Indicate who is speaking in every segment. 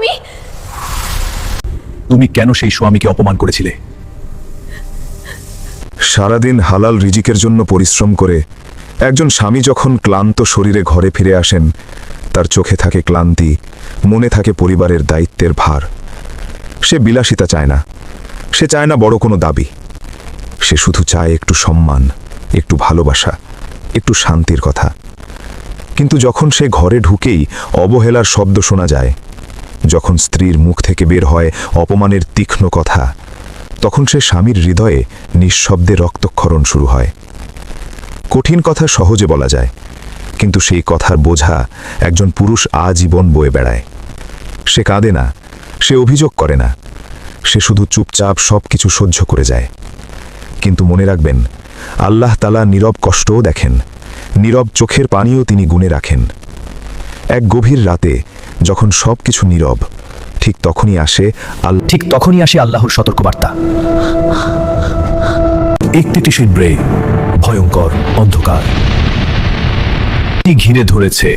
Speaker 1: তুমি?
Speaker 2: তুমি কেন সেই স্বামীকে অপমান করেছিলে?
Speaker 3: সারাদিন হালাল রিজিকের জন্য পরিশ্রম করে একজন স্বামী যখন ক্লান্ত শরীরে ঘরে ফিরে আসেন তার চোখে থাকে ক্লান্তি মনে থাকে পরিবারের দায়িত্বের ভার। সে বিলাসিতা চায় না। সে চায় না বড় কোনো দাবি। সে শুধু চায় একটু সম্মান একটু ভালোবাসা একটু শান্তির কথা। কিন্তু যখন সে ঘরে ঢুকেই অবহেলার শব্দ শোনা যায় যখন স্ত্রীর মুখ থেকে বের হয় অপমানের তীক্ষ্ণ কথা, তখন সে স্বামীর হৃদয়ে নিঃশব্দে রক্তক্ষরণ শুরু হয়। কঠিন কথা সহজে বলা যায়, কিন্তু সেই কথার বোঝা একজন পুরুষ আজীবন বয়ে বেড়ায়। সে কাঁদে না, সে অভিযোগ করে না, সে শুধু চুপচাপ সব কিছু সহ্য করে যায়। কিন্তু মনে রাখবেন, আল্লাহ তালা নীরব কষ্টও দেখেন, নীরব চোখের পানিও তিনি গুনে রাখেন। এক গভীর রাতে যখন সব কিছু নীরব ঠিক তখনই আসে আল্লাহ
Speaker 2: ঠিক তখনই আসে আল্লাহর সতর্কবার্তা। একটি টিসির ব্রে ভয়ঙ্কর অন্ধকার। ঘিরে ধরেছে।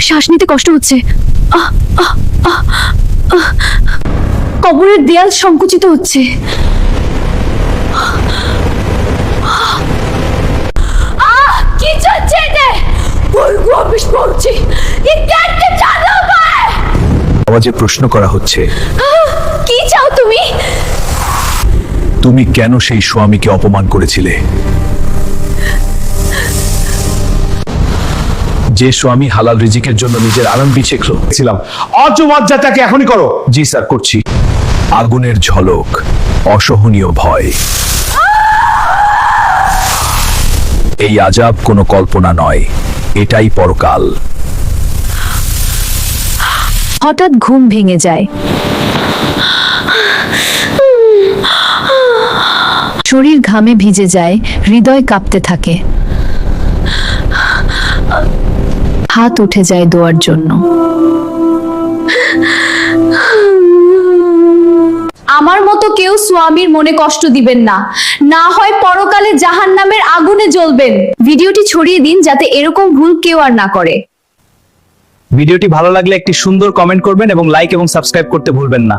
Speaker 1: শ্বাস নিতে কষ্ট হচ্ছে। কবরের দেয়াল সংকুচিত হচ্ছে।
Speaker 2: আওয়াজে প্রশ্ন করা হচ্ছে
Speaker 1: কি চাও তুমি?
Speaker 2: তুমি কেন সেই স্বামীকে অপমান করেছিলে? যে স্বামী হালাল রিজিকের জন্য নিজের আরাম
Speaker 4: ছিলাম। অজমজ্জাটাকে এখনই করো।
Speaker 2: জি স্যার করছি। আগুনের ঝলক অসহনীয় ভয়। এই আজাব কোনো কল্পনা নয় এটাই পরকাল।
Speaker 1: হঠাৎ ঘুম ভেঙে যায়। শরীর ঘামে ভিজে যায়, হৃদয় কাঁপতে থাকে। হাত উঠে যায় দোয়ার জন্য। আমার মতো কেউ স্বামীর মনে কষ্ট দিবেন না। না হয় পরকালে জাহান নামের আগুনে জ্বলবেন। ভিডিওটি ছড়িয়ে দিন যাতে এরকম ভুল কেউ আর না করে।
Speaker 5: ভিডিওটি ভালো লাগলে একটি সুন্দর কমেন্ট করবেন এবং লাইক এবং সাবস্ক্রাইব করতে ভুলবেন না।